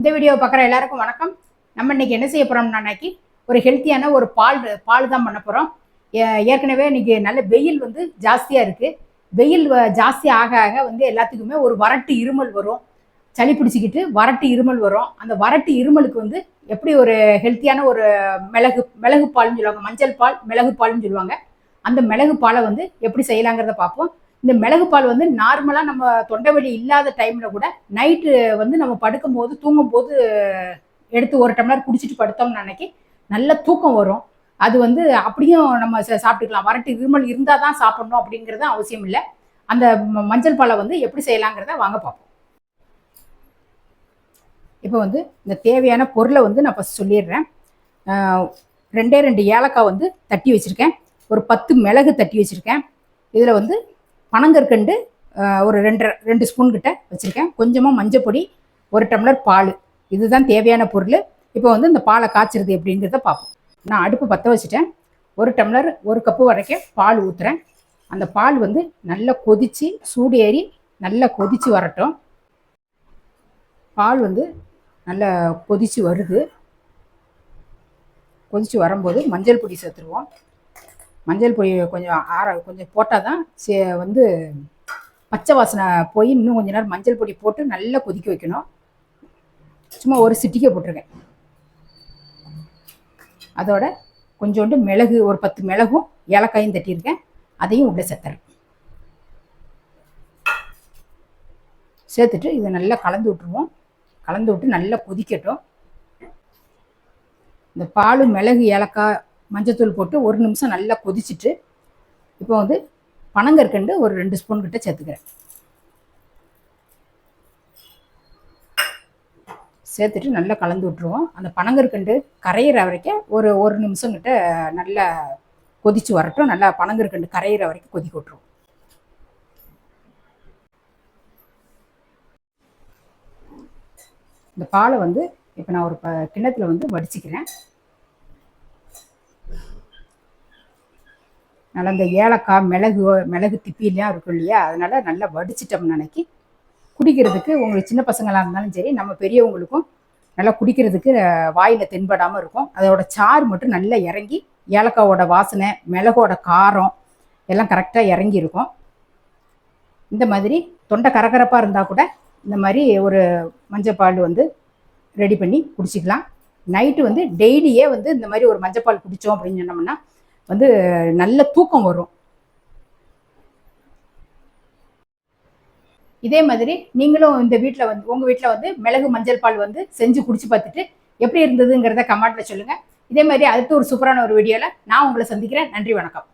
இந்த வீடியோ பார்க்குற எல்லாருக்கும் வணக்கம். நம்ம இன்னைக்கு என்ன செய்ய போறோம்னாக்கி ஒரு ஹெல்த்தியான ஒரு பால் பால் தான் பண்ண போகிறோம் ஏற்கனவே இன்னைக்கு நல்ல வெயில் வந்து ஜாஸ்தியாக இருக்குது வெயில் வ- ஜாஸ்தி ஆக ஆக வந்து எல்லாத்துக்குமே ஒரு வறட்டு இருமல் வரும். சளி பிடிச்சிக்கிட்டு வறட்டு இருமல் வரும். அந்த வறட்டு இருமலுக்கு வந்து எப்படி ஒரு ஹெல்த்தியான ஒரு மிளகு மிளகு பால்னு சொல்லுவாங்க. மஞ்சள் பால் மிளகு பால்னு சொல்லுவாங்க. அந்த மிளகு பாலை வந்து எப்படி செய்யலாங்கிறத பார்ப்போம். இந்த மிளகு பால் வந்து நார்மலாக நம்ம தொண்டை வலி இல்லாத டைமில் கூட நைட்டு வந்து நம்ம படுக்கும்போது தூங்கும்போது எடுத்து ஒரு டம்ளர் குடிச்சிட்டு படுத்தோம்னு அன்னைக்கு நல்ல தூக்கம் வரும். அது வந்து அப்படியும் நம்ம சாப்பிட்டுக்கலாம். வரட்டு இருமல் இருந்தால் தான் சாப்பிடணும் அப்படிங்கிறது அவசியம் இல்லை. அந்த ம- மஞ்சள் பாலை வந்து எப்படி செய்யலாங்கிறத வாங்க பார்ப்போம். இப்போ வந்து இந்த தேவையான பொருளை வந்து நான் ஃபஸ்ட் சொல்லிடுறேன். ரெண்டே ரெண்டு ஏலக்காய் வந்து தட்டி வச்சுருக்கேன். ஒரு பத்து மிளகு தட்டி வச்சுருக்கேன். இதில் வந்து பனங்கற்கண்டு ஒரு ரெண்டு ரெண்டு ஸ்பூன் கிட்ட வச்சுருக்கேன். கொஞ்சமாக மஞ்சப்பொடி ஒரு டம்ளர் பால். இதுதான் தேவையான பொருள். இப்போ வந்து இந்த பாலை காய்ச்சிறது எப்படிங்கிறத பார்ப்போம். நான் அடுப்பு பற்ற வச்சுட்டேன். ஒரு டம்ளர் ஒரு கப்பு வரைக்கும் பால் ஊற்றுறேன் அந்த பால் வந்து நல்லா கொதித்து சூடு ஏறி நல்லா கொதித்து வரட்டும். பால் வந்து நல்லா கொதித்து வருது. கொதித்து வரும்போது மஞ்சள் பொடி சேர்த்துருவோம். மஞ்சள் பொடி கொஞ்சம் ஆற கொஞ்சம் போட்டால் தான் சே வந்து பச்சை வாசனை போய் இன்னும் கொஞ்ச நேரம் மஞ்சள் பொடி போட்டு நல்லா கொதிக்க வைக்கணும். சும்மா ஒரு சிட்டிக்கை போட்டிருக்கேன். அதோட கொஞ்சோண்டு மிளகு ஒரு பத்து மிளகும் ஏலக்காயும் தட்டியிருக்கேன். அதையும் உள்ள சேர்த்துறேன். சேர்த்துட்டு இதை நல்லா கலந்து விட்டுருவோம். கலந்து விட்டு நல்லா கொதிக்கட்டும். இந்த பால் மிளகு ஏலக்காய் மஞ்சத்தூள் போட்டு ஒரு நிமிஷம் நல்லா கொதிச்சிட்டு இப்போ வந்து பனங்கற்கண்டு ஒரு ரெண்டு ஸ்பூன் கிட்ட சேர்த்துக்கிறேன். சேர்த்துட்டு நல்லா கலந்து விட்டுருவோம். அந்த பனங்கற்கண்டு கரையிற வரைக்கும் ஒரு ஒரு நிமிஷம் கிட்ட நல்லா கொதிச்சு வரட்டும். நல்லா பனங்கற்கண்டு கரையிற வரைக்கும் கொதிக்க விட்டுருவோம். இந்த பாலை வந்து இப்போ நான் ஒரு ப கிண்ணத்தில் வந்து வடிச்சிக்கிறேன். நல்லா இந்த ஏலக்காய் மிளகு மிளகு திப்பிலாம் இருக்கும் இல்லையா? அதனால நல்லா வடிச்சிட்டோம்னு நினைக்கி குடிக்கிறதுக்கு உங்களுக்கு சின்ன பசங்களாக இருந்தாலும் சரி நம்ம பெரியவங்களுக்கும் நல்லா குடிக்கிறதுக்கு வாயில் தென்படாமல் இருக்கும். அதோட சாறு மட்டும் நல்லா இறங்கி ஏலக்காவோட வாசனை மிளகோட காரம் எல்லாம் கரெக்டாக இறங்கி இருக்கும். இந்த மாதிரி தொண்டை கரகரப்பாக இருந்தால் கூட இந்த மாதிரி ஒரு மஞ்சப்பால் வந்து ரெடி பண்ணி குடிச்சிக்கலாம். நைட்டு வந்து டெய்லியே வந்து இந்த மாதிரி ஒரு மஞ்சப்பால் குடித்தோம் அப்படின்னு சொன்னோம்னா வந்து நல்ல தூக்கம் வரும். இதே மாதிரி நீங்களும் இந்த வீட்டில் வந்து உங்கள் வீட்டில் வந்து மிளகு மஞ்சள் பால் வந்து செஞ்சு குடிச்சு பார்த்துட்டு எப்படி இருந்ததுங்கிறத கமெண்ட்டில் சொல்லுங்கள் இதே மாதிரி அடுத்து ஒரு சூப்பரான ஒரு வீடியோவில் நான் உங்களை சந்திக்கிறேன். நன்றி வணக்கம்.